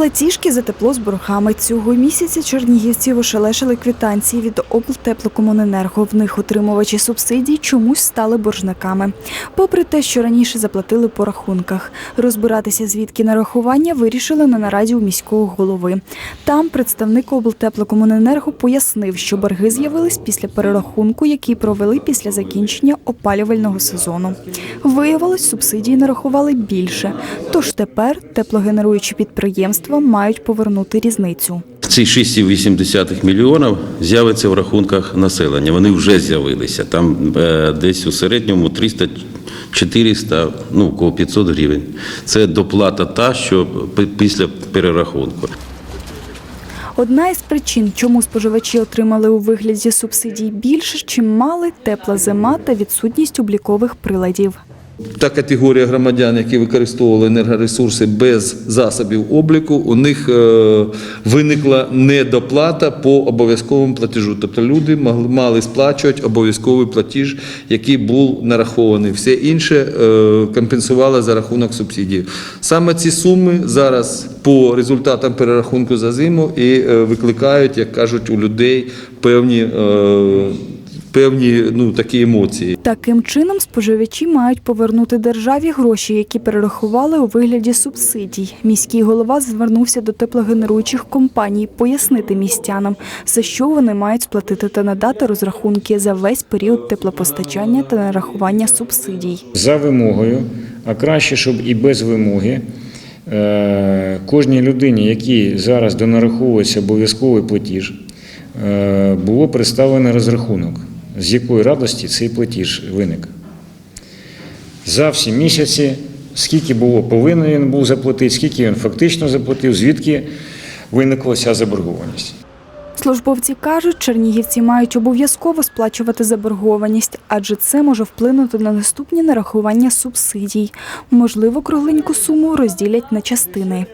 Платіжки за тепло з боргами цього місяця чернігівці ошелешили квитанції від облтеплокомуненерго. В них отримувачі субсидій чомусь стали боржниками. Попри те, що раніше заплатили по рахунках. Розбиратися, звідки нарахування, вирішили на нараді у міського голови. Там представник облтеплокомуненерго пояснив, що борги з'явились після перерахунку, який провели після закінчення опалювального сезону. Виявилось, субсидії нарахували більше. Тож тепер теплогенеруючі підприємства мають повернути різницю. Ці 6,8 мільйонів з'явиться в рахунках населення. Вони вже з'явилися. Там е, десь у середньому 300 400, ну, около 500 гривень. Це доплата та, що після перерахунку. Одна із причин, чому споживачі отримали у вигляді субсидій більше, чим мали тепла зима та відсутність облікових приладів. Та категорія громадян, які використовували енергоресурси без засобів обліку, у них е, виникла недоплата по обов'язковому платежу. Тобто люди мали сплачувати обов'язковий платіж, який був нарахований. Все інше е, компенсували за рахунок субсидії. Саме ці суми зараз по результатам перерахунку за зиму і е, викликають, як кажуть, у людей певні. Певні ну такі емоції. Таким чином, споживачі мають повернути державі гроші, які перерахували у вигляді субсидій. Міський голова звернувся до теплогенеруючих компаній пояснити містянам, за що вони мають сплатити та надати розрахунки за весь період теплопостачання та нарахування субсидій. за вимогою, а краще, щоб і без вимоги. е, Кожній людині, якій зараз донараховується обов'язковий платіж, е, було представлено розрахунок, з якої радості цей платіж виник. За всі місяці, скільки було повинен він був заплатити, скільки він фактично заплатив, звідки виникла ця заборгованість. Службовці кажуть, чернігівці мають обов'язково сплачувати заборгованість, адже це може вплинути на наступні нарахування субсидій. Можливо, кругленьку суму розділять на частини.